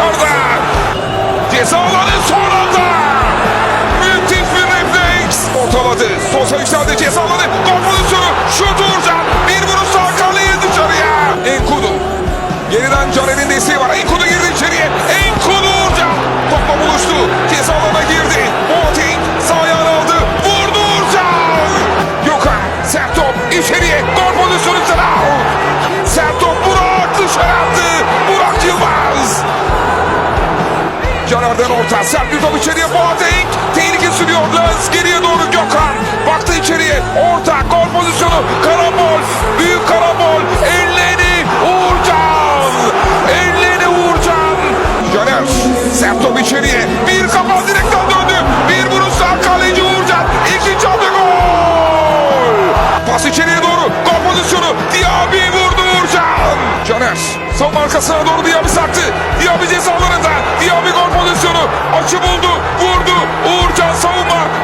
dışarıda. Ceza alanı son anda. Müthiş bir refleks. Ortaladı. Sosa yükseldi ceza alanı. Gol pozisyonu. Şut Uğurcan. Bir vuruş daha kaleye dışarıya. Enkudu. Yeniden Caner'in desteği var. Enkudu. Caner'den orta. Top içeriye Boateng. Tehlike sürüyor. Lens geriye doğru Gökhan. Baktı içeriye. Orta. Gol pozisyonu. Karabol. Büyük karabol. Elleri Uğurcan. Elleri Uğurcan. Caner. Sert top içeriye. Bir kafa direkten döndü. Bir vuruş sağ kaleci Uğurcan. İkinci hamle gol. Pas içeriye doğru. Gol pozisyonu. Diaby vurdu Uğurcan. Caner. Savunma arkasına doğru Diaby saktı. Diaby ceza Vurdu, vurdu. Uğurcan savunma.